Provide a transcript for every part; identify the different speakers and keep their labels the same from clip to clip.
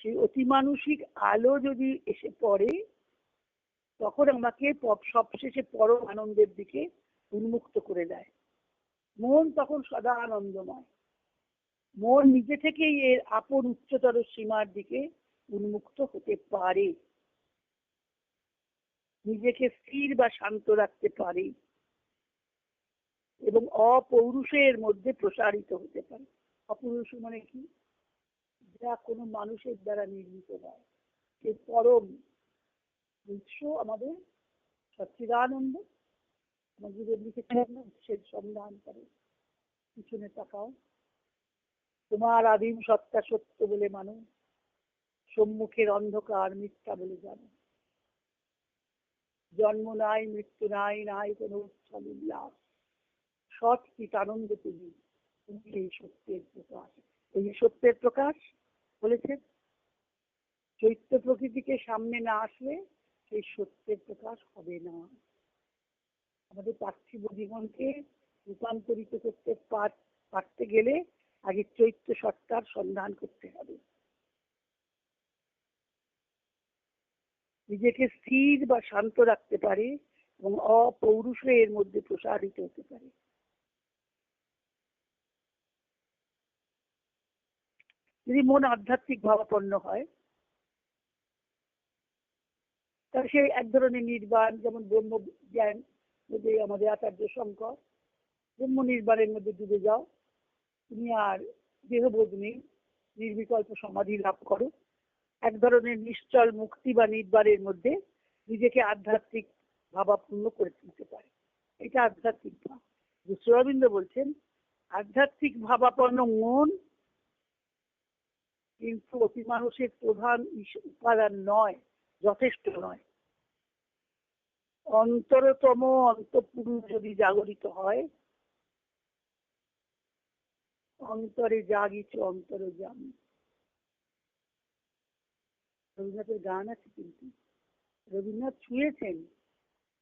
Speaker 1: সেই অতিমানসিক আলো যদি এসে পড়ে, তখন আমাকে সবশেষে পরম আনন্দের দিকে উন্মুক্ত করে দেয়। মন তখন সদা আনন্দময়। মন নিজে থেকেই এর আপন উচ্চতর সীমার দিকে উন্মুক্ত হতে পারে। নিজেকে স্থির বা শান্ত রাখতে পারে এবং অপৌরুষের মধ্যে প্রসারিত হতে পারে। অপুরুষ মানে কি? যা কোনো মানুষের দ্বারা নির্মিত নয়। সে পরম উৎস আমাদের সচ্চিদানন্দ আমাদের লিখেছেন উৎসের সন্ধান করে। পিছনে তাকাও। তোমার আদিম সত্তা সত্য বলে মানো। সম্মুখের অন্ধকার মিথ্যা বলে জানো। জন্ম নাই মৃত্যু নাই নাই কোন উৎসব উল্লাস। সৎ চিতানন্দ তুমি। তুমি এই সত্যের প্রকাশ। এই সত্যের প্রকাশ বলেছেন চৈত্য প্রকৃতিকে সামনে না আসলে সেই সত্যের প্রকাশ হবে না। আমাদের পার্থিব জীবনকে রূপান্তরিত করতে পারতে গেলে আগে চৈত্য সত্তার সন্ধান করতে হবে। নিজেকে স্থির বা শান্ত রাখতে পারে এবং অপৌরুষ এর মধ্যে প্রসারিত হতে পারে। যদি মন আধ্যাত্মিক ভাবাপন্ন হয় তাহলে সে এক ধরনের নির্বাণ, যেমন ব্রহ্ম জ্ঞান আমাদের আচার্য শঙ্কর, ব্রহ্ম নির্বাণের মধ্যে ডুবে যাও, তুমি আর দেহবোধ নেই, নির্বিকল্প সমাধি লাভ করো। এক ধরনের নিশ্চল মুক্তি বা নির্বাণের মধ্যে নিজেকে আধ্যাত্মিক ভাবাপূর্ণ করে তুলতে পারে। এটা আধ্যাত্মিক ভাব। শ্রবিন্দ বলছেন, আধ্যাত্মিক ভাবাপন্ন মন কিন্তু অতি মানুষের প্রধান উপাদান নয়, যথেষ্ট নয়। অন্তরতম অন্তপুরুষ যদি জাগরিত হয়, অন্তরে জাগিছে, অন্তরে জানি রবীন্দ্রনাথের গান আছে কিন্তু। রবীন্দ্রনাথ ছুঁয়েছেন,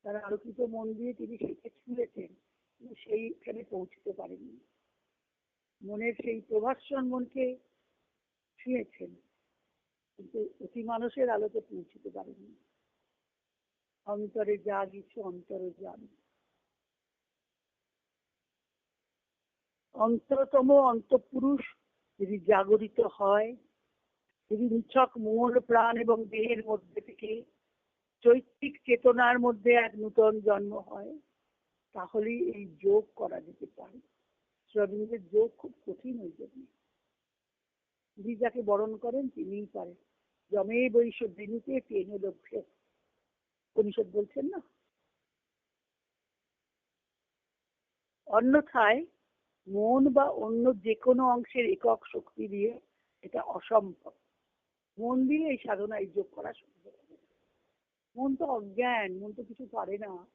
Speaker 1: তার আলোকিত মন দিয়ে তিনি সেকে ছুঁয়েছেন, কিন্তু সেইখানে পৌঁছতে পারেননি। মনের সেই প্রভাসন মনকে ছুঁয়েছেন কিন্তু অতি মানুষের আলোতে পৌঁছতে পারেননি। অন্তরে যা কিছু অন্তরে জানি অন্তরতম অন্তপুরুষ যদি জাগরিত হয়, যদি নিছক মন প্রাণ এবং দেহের মধ্যে থেকে চৈত্রিক চেতনার মধ্যে এক নূতন জন্ম হয়, তাহলেই এই যোগ করা যেতে পারে। রবীন্দ্রের যোগ খুব কঠিন। যাকে বরণ করেন তিনিই পারেন জমে বৈশ দিনুতে তেন লক্ষ্যে। পরিষদ বলছেন না? অন্যথায় মন বা অন্য যে কোনো অংশের একক শক্তি দিয়ে এটা অসম্ভব। মন দিয়ে এই সাধনায় যোগ করা সম্ভব। মন তো অজ্ঞান, মন তো কিছু পারে না।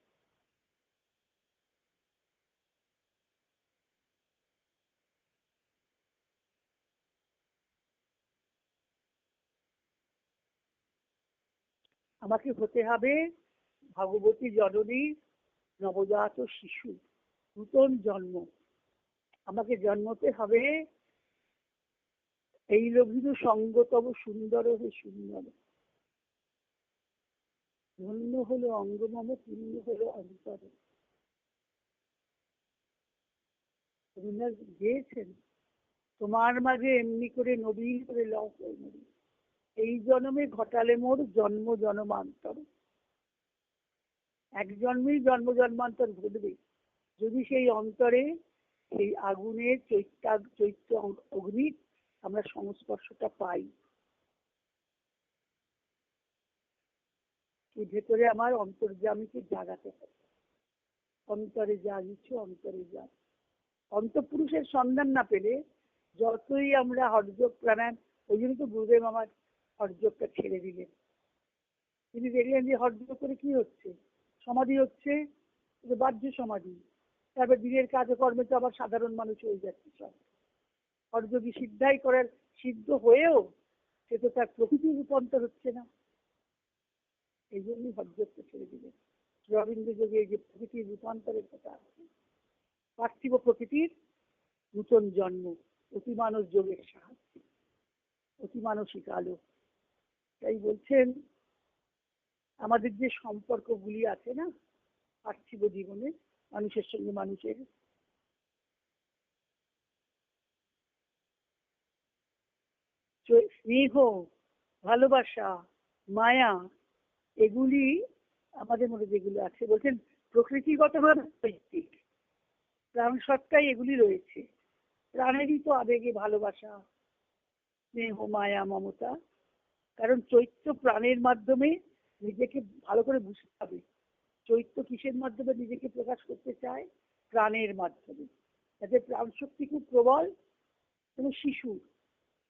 Speaker 1: আমাকে হতে হবে ভগবতী জননী নবজাত শিশু, নূতন জন্ম। আমাকে জন্মতে হবে এই লঘিনু সঙ্গতব সুন্দর হে সুন্দর। ধন্য হলো অঙ্গমম পূর্ণ হলো অন্তর। রবীন্দ্রনাথ গেয়েছেন, তোমার মাঝে এমনি করে নবীন করে লক এই জন্মে ঘটালে মোর জন্ম জন্মান্তর। এক জন্মেই জন্ম জন্মান্তর ঘটবে। যদি সেই অন্তরে সেই আগুনের চৈত্য চৈত্য অগ্নির আমরা সংস্পর্শটা পাই। ভেতরে আমার অন্তর্জামীকে জাগাতে হবে। অন্তরে জাগিছে অন্তরে যাগ অন্তপুরুষের সন্ধান না পেলে যতই আমরা হরযোগ প্রাণায়াম, ওই জন্য তো গুরুদেব আমার হরযোগটা ছেড়ে দিলেন। তিনি দেখলেন যে হরযোগ করে কি হচ্ছে? সমাধি হচ্ছে বাহ্য সমাধি। তারপর দিনের কাজকর্মে তো আবার সাধারণ মানুষ হয়ে যাচ্ছে সব। হরযোগী সিদ্ধাই করার সিদ্ধ হয়েও সে তো তার প্রকৃতির রূপান্তর হচ্ছে না। এই জন্যই হরযোগকে ছেড়ে দিলেন। রবীন্দ্র যোগে যে প্রকৃতির রূপান্তরের কথা আছে, পার্থিব প্রকৃতির নূতন জন্ম অতি মানুষ যোগের সাহায্যে। অতি মানসিক আলো। তাই বলছেন, আমাদের যে সম্পর্কগুলি আছে না, পার্থিব জীবনে, মানুষের সঙ্গে মানুষের স্নেহ, ভালোবাসা, মায়া, এগুলি আমাদের মধ্যে যেগুলো আছে, বলছেন প্রকৃতিগতভাবে নৈতিক প্রাণ সত্তায় এগুলি রয়েছে। প্রাণেরই তো আবেগে ভালোবাসা, স্নেহ, মায়া, মমতা কারণ চৈত্য প্রাণের মাধ্যমে নিজেকে ভালো করে বুঝতে হবে। চৈত্য কিসের মাধ্যমে নিজেকে প্রকাশ করতে চায়? প্রাণের মাধ্যমে। যাতে প্রাণ শক্তি খুব প্রবল কোনো শিশু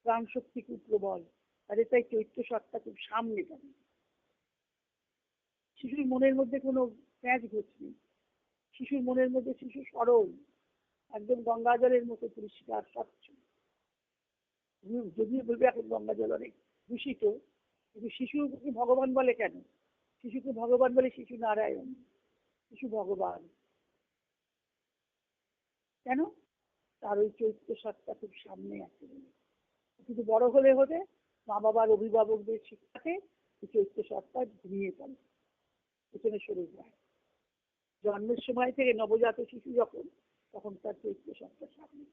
Speaker 1: প্রাণ শক্তি খুব প্রবল তাদের তাই চৈত্য সত্তা খুব সামনে যাবে শিশুর মনের মধ্যে কোনো প্যাঁচ ঘটছে শিশুর মনের মধ্যে শিশু সরল, একদম গঙ্গা জলের মতো পরিষ্কার, স্বচ্ছ। যদিও বলবে এখন গঙ্গা জল অনেক দূষিত, কিন্তু শিশুকে ভগবান বলে কেন? শিশুকে ভগবান বলে শিশু নারায়ণ, শিশু ভগবান। কেন? তার ওই চৈত্র সত্তা খুব সামনে আছে। কিন্তু বড় হলে হলে মা বাবার অভিভাবকদের শিক্ষাতে চৈত্র সত্তা ঘুমিয়ে পড়ে, পেছনে সরে যায়। জন্মের সময় থেকে নবজাত শিশু যখন, তখন তার চৈত্র সত্তা সামনে।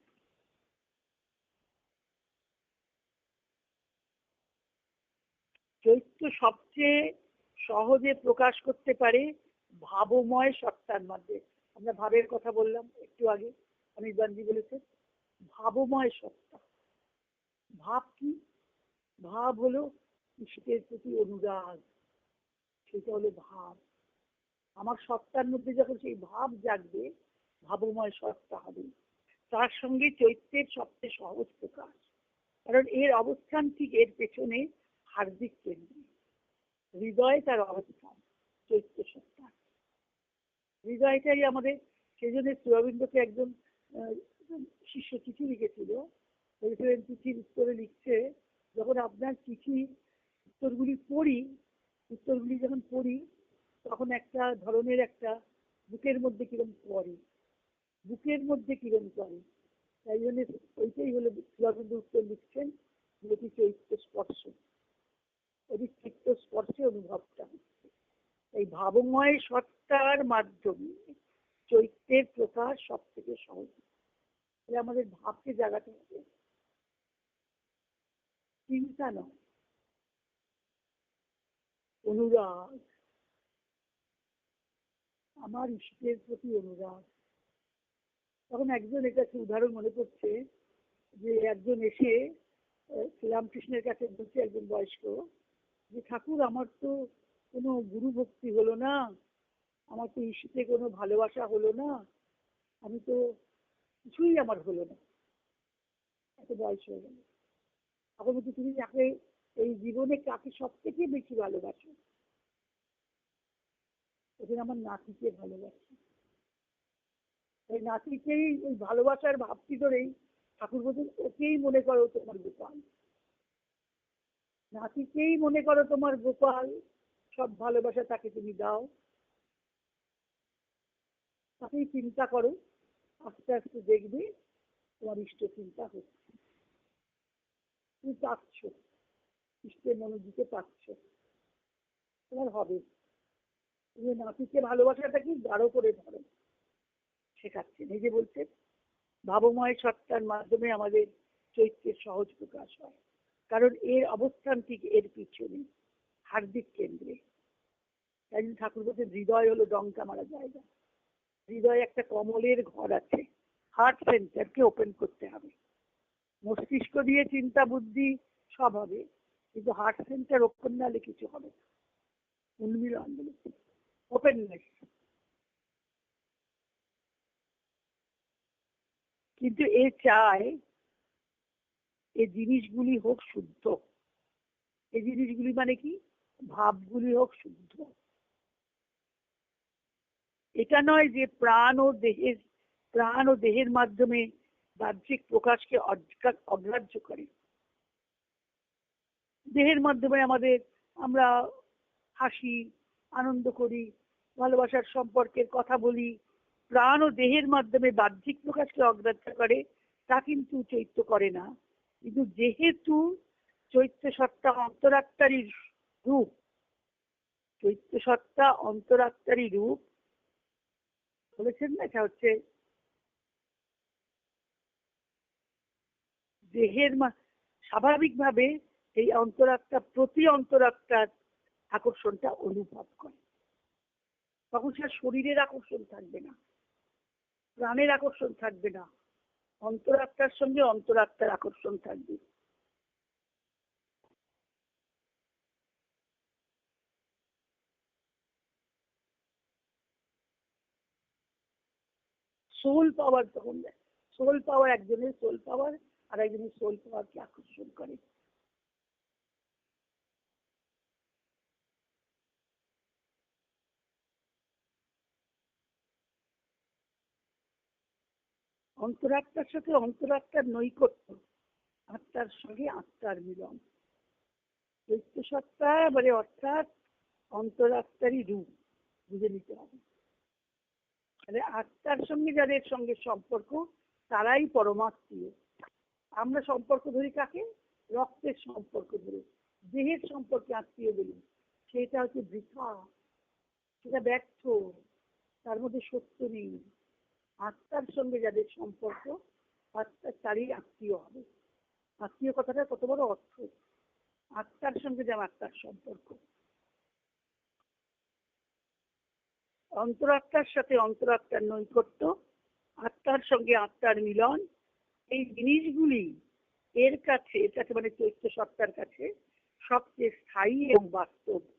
Speaker 1: চৈত্র সবচেয়ে সহজে প্রকাশ করতে পারে ভাবময় সত্তার মধ্যে। আমরা ভাবের কথা বললাম একটু আগে অনির্বাণজি বলেছেন, ভাবময় সত্তা। ভাব কি? ভাব হলো ঈশ্বরের প্রতি অনুরাগ, সেটা হলো ভাব। আমার সত্তার মধ্যে যখন সেই ভাব জাগবে, ভাবময় সত্তা হবে। তার সঙ্গে চৈত্রের সবচেয়ে সহজ প্রকাশ। কারণ এর অবস্থান ঠিক এর পেছনে হার্দিক কেন্দ্রে হৃদয় তার অবস্থান, চৈত্র সত্তা হৃদয়টাই আমাদের, সেই জন্য শ্রীরবীন্দ্রকে একজন শিষ্য চিঠি লিখেছিল। বলেছিলেন, চিঠির উত্তরে লিখছে, যখন আপনার চিঠি উত্তরগুলি পড়ি, উত্তরগুলি যখন পড়ি, তখন একটা ধরনের একটা বুকের মধ্যে কিরম পড়ে। বুকের মধ্যে কিরম করে তাই জন্য ওইটাই হলো রবীন্দ্র উত্তর লিখছেন, যেটি চৈত্র অনুভবটা। এই ভাবময় সত্তার মাধ্যমে চৈত্রের প্রকাশ সব থেকে সহজ আমাদের ভাবকে জাগাতে হবে। চিন্তা নয়। অনুরাগ। আমার ইষ্টের প্রতি অনুরাগ। তখন একজন এটা উদাহরণ মনে পড়ছে যে একজন এসে শ্রীরামকৃষ্ণের কাছে বলছে একজন বয়স্ক যে ঠাকুর, আমার তো কোনো গুরু ভক্তি হলো না, আমার তো ইস্যুতে কোনো ভালোবাসা হলো না, আমি তো কিছুই আমার হলো না। এত বয়স হয়ে গেল। এখন বলছি, তুমি যাকে এই জীবনে কাকে সব থেকে বেশি ভালোবাসো? ওখানে আমার নাতিকে ভালোবাসি। ওই নাতিকেই ওই ভালোবাসার ভাবটি ধরেই ঠাকুর বলছেন, ওকেই মনে করো তোমার গোপাল। নাতিকেই মনে করো তোমার গোপাল, সব ভালোবাসা তাকে তুমি দাও। তাকেই চিন্তা করো, আস্তে আস্তে দেখবে তোমার ইষ্ট চিন্তা হচ্ছে। তুমি পাচ্ছ ইষ্টের মনোযোগে পাচ্ছ তোমার হবে। তুমি নাতিকে ভালোবাসাটাকে গাঢ় করে ধরো। শেখাচ্ছে, নিজে বলছে, ভাবময় সত্তার মাধ্যমে আমাদের চৈত্রের সহজ প্রকাশ হয়। কারণ এর অবস্থান ঠিক এর পিছনে, হার্দিক কেন্দ্রে। তাই ঠাকুর বলছে, হৃদয় হলো ডঙ্কা মারা জায়গা। হৃদয়ে একটা কমলের ঘর আছে হার্ট সেন্টারকে ওপেন করতে হবে। মস্তিষ্ক দিয়ে চিন্তা বুদ্ধি সব হবে, কিন্তু হার্ট সেন্টার ওপেন না হলে কিছু হবে না। উন্মিলন বলেছে ওপেননেস কিন্তু এ চায় এই জিনিসগুলি হোক শুদ্ধ। এই জিনিসগুলি মানে কি? ভাবগুলি হোক শুদ্ধ। এটা নয় যে প্রাণ ও দেহের, প্রাণ ও দেহের মাধ্যমে বাহ্যিক প্রকাশকে অগ্রাহ্য করে। দেহের মাধ্যমে আমাদের আমরা হাসি, আনন্দ করি, ভালোবাসার সম্পর্কের কথা বলি, প্রাণ ও দেহের মাধ্যমে বাহ্যিক প্রকাশকে অগ্রাহ্য করে, তা কিন্তু চৈত্য করে না। কিন্তু যেহেতু চৈত্য সত্তা অন্তরাত্মারই রূপ চৈত্য সত্তা অন্তরাত্মারই রূপ, বলেছেন না এটা হচ্ছে দেহের স্বাভাবিকভাবে এই অন্তরাত্মা প্রতি অন্তরাত্মার আকর্ষণটা অনুভব করে। তখন সে শরীরের আকর্ষণ থাকবে না, প্রাণের আকর্ষণ থাকবে না। অন্তরাত্মার সঙ্গে অন্তরাত্মার আকর্ষণ থাকবে। সোল পাওয়ার তখন সোল পাওয়ার একজনের সোল পাওয়ার আর একজনের সোল পাওয়ারকে আকর্ষণ করে। অন্তরাত্মার সাথে অন্তরাত্মার নৈকট্য, আত্মার সঙ্গে আত্মার মিলন। চৈত্য সত্তা মানে অর্থাৎ অন্তরাত্মারই রূপ, বুঝে নিতে হবে। মানে আত্মার সঙ্গে যাদের সঙ্গে সম্পর্ক, তারাই পরমাত্মীয়। আমরা সম্পর্ক ধরি কাকে? রক্তের সম্পর্ক ধরে। দেহের সম্পর্কে আত্মীয় বলি। সেটা হচ্ছে বৃথা, সেটা ব্যর্থ, তার মধ্যে সত্য নেই। আত্মার সঙ্গে যাদের সম্পর্ক, আত্মার তারই আত্মীয় হবে। আত্মীয় কথাটা কত বড় অর্থ? আত্মার সঙ্গে যেমন আত্মার সম্পর্ক। অন্তরাত্মার সাথে অন্তরাত্মার নৈকট্য, আত্মার সঙ্গে আত্মার মিলন। এই জিনিসগুলি এর কাছে এর কাছে মানে চৈত্য সত্তার কাছে, সবচেয়ে স্থায়ী এবং বাস্তব।